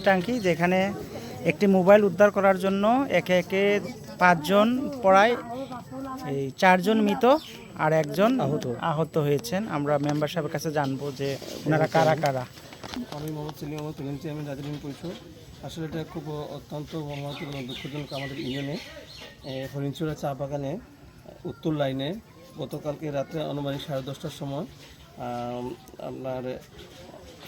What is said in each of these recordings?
টাঙ্কি যেখানে একটি মোবাইল উদ্ধার করার জন্য একে একে পাঁচজন পড়ায় এই চারজন মৃত আর একজন আহত। আহত হয়েছেন। আমরা মেম্বার সাহেবের কাছে জানব যে ওনারা কারা কারা? আমি মোহাম্মদ সেলিম মোহাম্মদ সেলিম চেয়ারম্যান দার্জিলিং পরিষদ। আসলে এটা খুব অত্যন্ত দুঃখজনক আমাদের ইউনিয়নে। এ, হরিণচূড়া চা বাগানে উত্তর লাইনে গতকালকে রাত্রে আনুমানিক সাড়ে দশটার সময় আপনার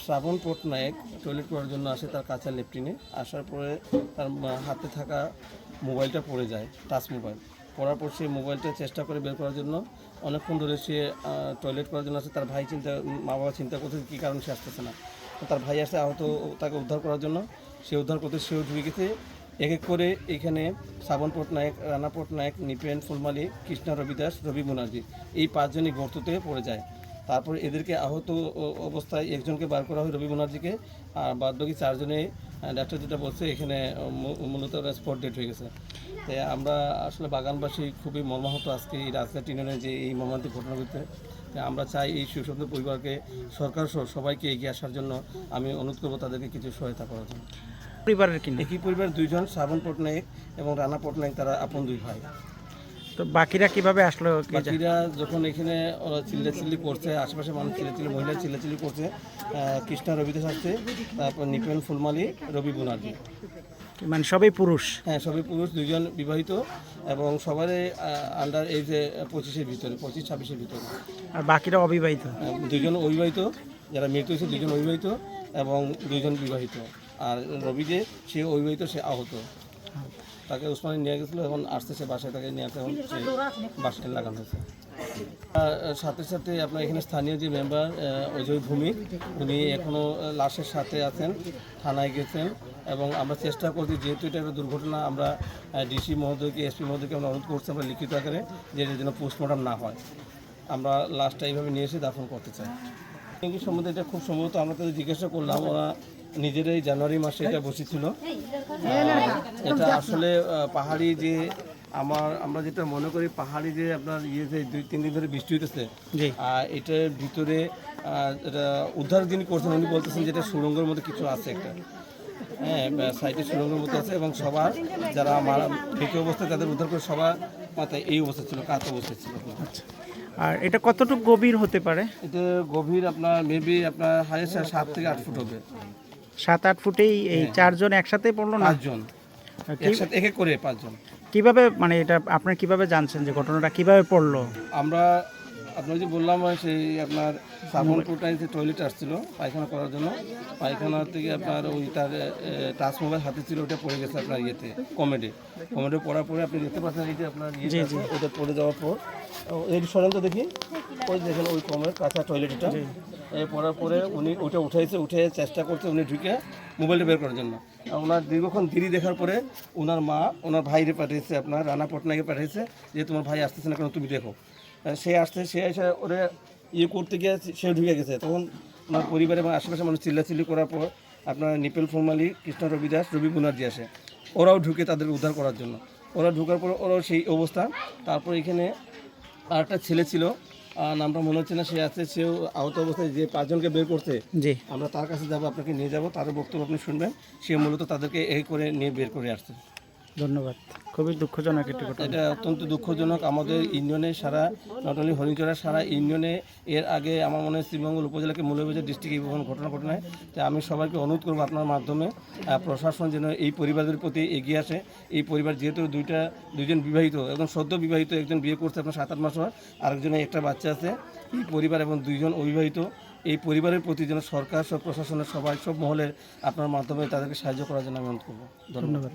শ্রাবণ পটনায়ক টয়লেট করার জন্য আসে তার কাঁচা লেপটিনে। আসার পরে তার হাতে থাকা মোবাইলটা পড়ে যায় টাচ মোবাইল। পড়ার পর সে মোবাইলটা চেষ্টা করে বের করার জন্য। অনেকক্ষণ ধরে সে টয়লেট করার জন্য আসে। তার ভাই চিন্তা মা বাবা চিন্তা করতে কী কারণ সে আসতেছে না। তার ভাই আসে আহত, তাকে উদ্ধার করার জন্য। সে উদ্ধার করতে সেও ঢুকে গেছে। এক এক করে এখানে শ্রাবণ পটনায়ক, রানা পটনায়ক, নিপেন ফুলমালি, কৃষ্ণা রবিদাস, রবি মুনার্জি এই পাঁচজনই গর্ততে পড়ে যায়। তারপর এদেরকে আহত অবস্থায় একজনকে বার করা হয় রবি মুনার্জিকে আর বাদ বাকি চারজনে ডাক্তার যেটা বলছে এখানে মূলত ওরা স্পট ডেট হয়ে গেছে। তাই আমরা আসলে বাগানবাসী খুবই মর্মাহত আজকে এই রাজঘাট ইউনিয়নের যে এই মর্মান্তিক ঘটনা ঘটতে তাই আমরা চাই এই সুশব্দ পরিবারকে সরকার সহ সবাইকে এগিয়ে আসার জন্য আমি অনুরোধ করব তাদেরকে কিছু সহায়তা করার জন্য। পরিবারের কিনে একই পরিবার দুইজন শ্রাবণ পটনায়ক এবং রানা পটনায়ক তারা আপন দুই ভাই। তো বাকিরা কীভাবে আসলো বাকিরা যখন এখানে ওরা চিল্লাচিল্লি করছে আশেপাশে মানুষ চিল্লাচিল্লি মহিলা চিল্লাচিল্লি করছে কৃষ্ণা রবিদাস আসছে তারপর নিপেন ফুলমালি রবি বুনার্জি। মানে সবই পুরুষ? হ্যাঁ সবই পুরুষ দুজন বিবাহিত এবং সবারই আন্ডার এই যে পঁচিশের ভিতরে পঁচিশ ছাব্বিশের ভিতরে। আর বাকিরা অবিবাহিত? দুজন অবিবাহিত যারা মৃত হয়েছে দুজন অবিবাহিত এবং দুজন বিবাহিত। আর রবি যে সে অবিবাহিত সে আহত। তাকে উসমানে নিয়ে গেছিল, এখন আসতে সে বাসায়, তাকে নিয়ে আসতে এখন বাসায় লাগানো হয়েছে। সাথে সাথে আপনার এখানে স্থানীয় যে মেম্বার অজয় ভূমি, উনি এখনও লাশের সাথে আছেন, থানায় গেছেন, এবং আমরা চেষ্টা করছি, যেহেতু এটা একটা দুর্ঘটনা, আমরা ডিসি মহোদয়কে, এসপি মহোদয়কে আমরা অনুরোধ করছি, আমরা লিখিত আকারে যে জন্য পোস্টমর্টম না হয়। আমরা লাশটা এইভাবে নিয়ে এসে দাফন করতে চাই। ডেঙ্গি সম্বন্ধে এটা খুব সম্ভবত আমরা তাদের জিজ্ঞাসা করলাম ওরা নিজেরাই জানুয়ারি মাসে এটা বসেছিল। এটা আসলে পাহাড়ি যে আমার আমরা যেটা মনে করি পাহাড়ি যে আপনার ইয়ে যে দুই তিন দিন ধরে বৃষ্টি হইতেছে এটার ভিতরে এটা উদ্ধার যিনি করছেন উনি বলতেছেন যে এটা সুড়ঙ্গের মধ্যে কিছু আছে একটা। হ্যাঁ সাইডে সুড়ঙ্গের মধ্যে আছে এবং সবার যারা মারা মৃত অবস্থায় তাদের উদ্ধার করে সবার মাথায় এই অবস্থা ছিল কাত অবস্থা ছিল। আর এটা কতটুকু গভীর হতে পারে? এটা গভীর আপনার মেবি আপনার হাইয়েস্ট সাত থেকে আট ফুট হবে। সাত আট ফুটেই এই চারজন একসাথে পড়ল না? পাঁচজন। একসাথে এক এক করে পাঁচজন। কীভাবে মানে এটা আপনারা কীভাবে জানছেন যে ঘটনাটা কীভাবে পড়ল? আমরা আপনার যে বললাম সেই আপনার সাবনপুরটায় যে টয়লেট আসছিল পায়খানা করার জন্য পায়খানা থেকে আপনার ওই তার টাচ মোবাইল হাতে ছিল ওটা পড়ে গেছে আপনার ইয়েতে কমেডে। কমেডে পড়ার পরে আপনি দেখতে পাচ্ছেন এই যে আপনার ইয়ে ওটা পড়ে যাওয়ার পর এই সরেন তো দেখি ওই দেখেন ওই কমের কাঁচা টয়লেটটা এই পড়ার পরে উনি ওটা উঠাইছে উঠে চেষ্টা করছে উনি ঢুকে মোবাইলটা বের করার জন্য। আর ওনার দীর্ঘক্ষণ দেরি দেখার পরে ওনার মা ওনার ভাইরে পাঠিয়েছে আপনার রানা পটনাকে পাঠিয়েছে যে তোমার ভাই আসতেছে না কেন তুমি দেখো। সে আসছে সে এসে ওরে ইয়ে করতে গিয়ে সে ঢুকে গেছে। তখন আমার পরিবার এবং আশেপাশে মানুষ চিল্লাচিল্লি করার পর আপনার নিপেল ফরমালি কৃষ্ণ রবিদাস রবি মুনার্জি আসে। ওরাও ঢুকে তাদের উদ্ধার করার জন্য। ওরা ঢুকার পর ওরাও সেই অবস্থা। তারপর এখানে আর একটা ছেলে ছিল। আর নামটা মনে হচ্ছে না সে আছে সেও আহত অবস্থায় যে পাঁচজনকে বের করতে জি। আমরা তার কাছে যাব আপনাকে নিয়ে যাব। তার বক্তব্য আপনি শুনবেন। সে মূলত তাদেরকে এই করে নিয়ে বের করে আসছে। ধন্যবাদ। খুবই দুঃখজনক একটি ঘটনা। এটা অত্যন্ত দুঃখজনক। আমাদের ইউনিয়নে সারা নট অনলি হরিচড়া সারা ইউনিয়নে এর আগে আমার মনে হয় শ্রীমঙ্গল উপজেলাকে ডিস্ট্রিক্ট এই ভবন ঘটনা ঘটনায় তাই আমি সবাইকে অনুরোধ করব আপনার মাধ্যমে প্রশাসন যেন এই পরিবারের প্রতি এগিয়ে আসে। এই পরিবার যেহেতু দুইটা দুইজন বিবাহিত একজন সদ্য বিবাহিত একজন বিয়ে করছে আপনার সাত আট মাস হয় আরেকজনের একটা বাচ্চা আছে। এই পরিবার এবং দুইজন অবিবাহিত এই পরিবারের প্রতি যেন সরকার সব প্রশাসনের সবাই সব মহলের আপনার মাধ্যমে তাদেরকে সাহায্য করার জন্য আমি অনুরোধ করব। ধন্যবাদ।